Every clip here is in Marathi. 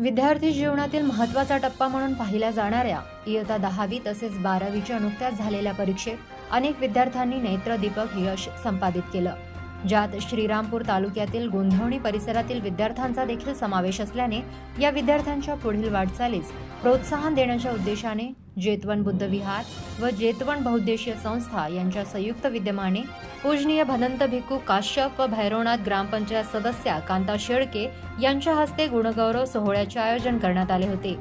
विद्यार्थी जीवनातील महत्त्वाचा टप्पा म्हणून पाहिल्या जाणाऱ्या इयत्ता दहावी तसेच बारावीच्या नुकत्याच झालेल्या परीक्षेत अनेक विद्यार्थ्यांनी नेत्रदीपक यश संपादित केलं. ज्यात श्रीरामपूर तालुक्यातील गोंधवणी परिसरातील विद्यार्थ्यांचा देखील समावेश असल्याने या विद्यार्थ्यांच्या पुढील वाटचालीस प्रोत्साहन देण्याच्या उद्देशाने जेतवन बुद्ध विहार व जेतवन बहुद्देशीय संस्था यांच्या संयुक्त विद्यमाने पूजनीय भदंत भिक्खू काश्यप व भैरवनाथ ग्रामपंचायत सदस्या कांता शेळके यांच्या हस्ते गुणगौरव सोहळ्याचे आयोजन करण्यात आले होते.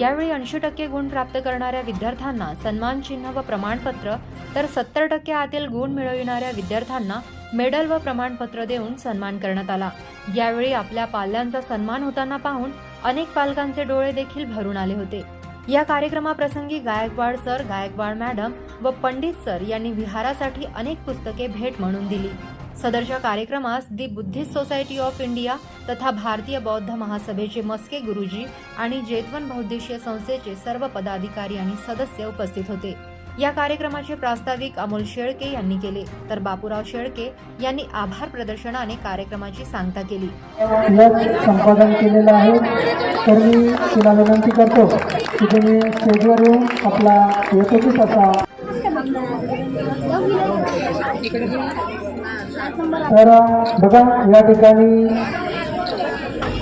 यावेळी ऐंशी टक्के गुण प्राप्त करणाऱ्या विद्यार्थ्यांना सन्मान चिन्ह व प्रमाणपत्र तर सत्तर टक्के आतील गुण मिळविणाऱ्या विद्यार्थ्यांना मेडल व प्रमाणपत्र देऊन सन्मान करण्यात आला. यावेळी आपल्या पाल्यांचा सन्मान होताना पाहून अनेक पालकांचे डोळे देखील भरून आले होते. या कार्यक्रमाप्रसंगी गायकवाड सर गायकवाड मॅडम व पंडित सर यांनी विहारासाठी अनेक पुस्तके भेट म्हणून दिली. सदरच्या कार्यक्रमास the Buddhist Society of India तथा भारतीय बौद्ध महासभेचे मस्के गुरुजी आणि जेतवन बौद्धिशीय संस्थेचे सर्व पदाधिकारी आणि सदस्य उपस्थित होते. या कार्यक्रमाचे प्रास्ताविक अमोल शेळके यांनी केले. तर बापूराव शेळके यांनी आभार प्रदर्शनाने कार्यक्रमाची सांगता केली. संपादन केलेलं आहे. तर मी तुला विनंती करतो की तुम्ही स्टेजवर येऊन आपला यशस्वी असा तर बघा या ठिकाणी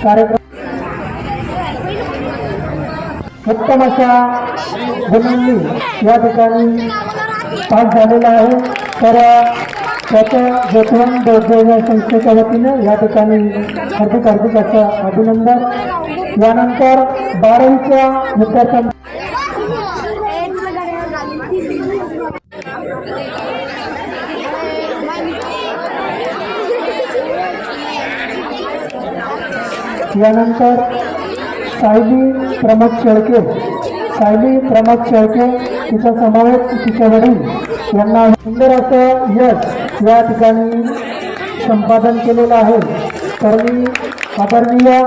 कार्यक्रम उत्तम अशा गुणांनी या ठिकाणी पास झालेला आहे. तर त्याच्या जतवन बौद्ध संस्थेच्या वतीनं या ठिकाणी हार्दिक हार्दिक असं अभिनंदन. यानंतर बारावीच्या विद्यार्थ्यांना यानंतर सायली प्रमोद शेळके. सायली प्रमोद शेळके तिचा समावेश तिच्या वडील. यांना सुंदर असं यश या ठिकाणी संपादन केलेलं आहे. तर मी आदरणीय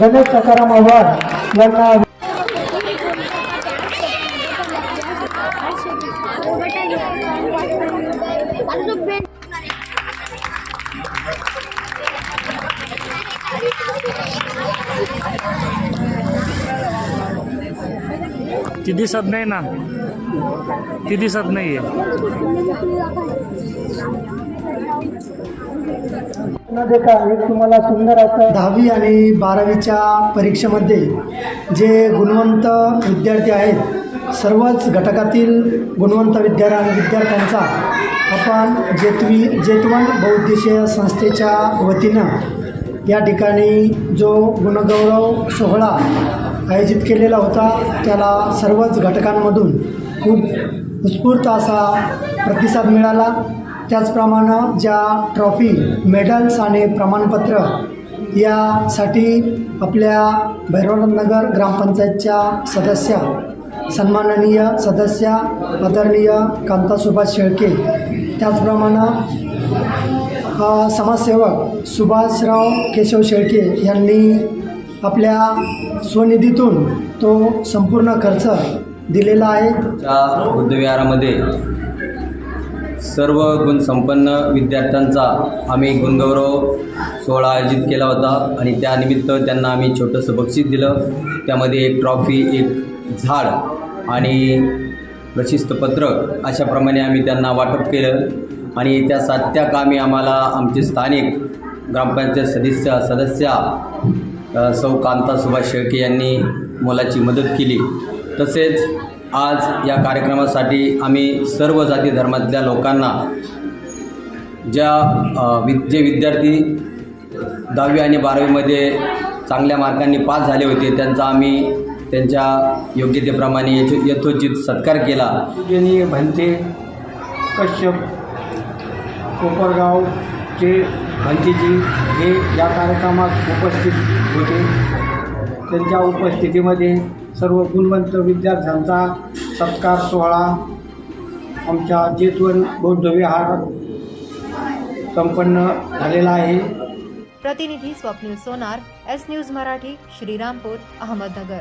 गणेश सकाराम आव्हाड यांना ती दिसत नाही ना. ती दिसत नाही तुम्हाला सुंदर असं दहावी आणि बारावीच्या परीक्षेमध्ये जे गुणवंत विद्यार्थी आहेत सर्वच घटकातील गुणवंत विद्यार्थ्या विद्यार्थ्यांचा आपण जेतवी जेतवन बहुउद्देशीय संस्थेच्या वतीनं या ठिकाणी जो गुणगौरव सोहळा आयोजित केलेला होता त्याला सर्वच घटकांमधून खूप उत्स्फूर्त असा प्रतिसाद मिळाला. त्याचप्रमाणे ज्या ट्रॉफी मेडल्स आणि प्रमाणपत्र यासाठी आपल्या भैरवनगर ग्रामपंचायतच्या सदस्या सन्माननीय सदस्या आदरणीय कांता सुभाष शेळके त्याचप्रमाणे हा समाजसेवक सुभाषराव केशव शेळके यांनी आपल्या स्वनिधीतून तो संपूर्ण खर्च दिलेला आहे. त्या बुद्धविहारामध्ये सर्व गुणसंपन्न विद्यार्थ्यांचा आम्ही गुणगौरव सोहळा आयोजित केला होता आणि त्यानिमित्त त्यांना आम्ही छोटंसं बक्षीस दिलं. त्यामध्ये एक ट्रॉफी एक झाड आणि प्रशिस्तपत्रक अशाप्रमाणे आम्ही त्यांना वाटप केलं. आणि त्या सात्या कामी आम्हाला आमचे स्थानिक ग्रामपंचायत सदस्य सदस्या सौ कांता सुभाष शेळके यांनी मोलाची मदत केली. तसेच आज या कार्यक्रमासाठी आम्ही सर्व जाती धर्मातल्या लोकांना ज्या वि जे विद्यार्थी दहावी आणि बारावीमध्ये चांगल्या मार्कांनी पास झाले होते त्यांचा आम्ही त्यांच्या योग्यतेप्रमाणे यथो यथोचित सत्कार केला. यांनी कश्यप कोपरगावचे भंतीजी हे या कार्यक्रमात उपस्थित होते. त्यांच्या उपस्थितीमध्ये सर्व गुणवंत विद्यार्थ्यांचा सत्कार सोहळा आमच्या जेतवन बौद्धविहार संपन्न झालेला आहे. प्रतिनिधी स्वप्नील सोनार एस न्यूज मराठी श्रीरामपूर अहमदनगर.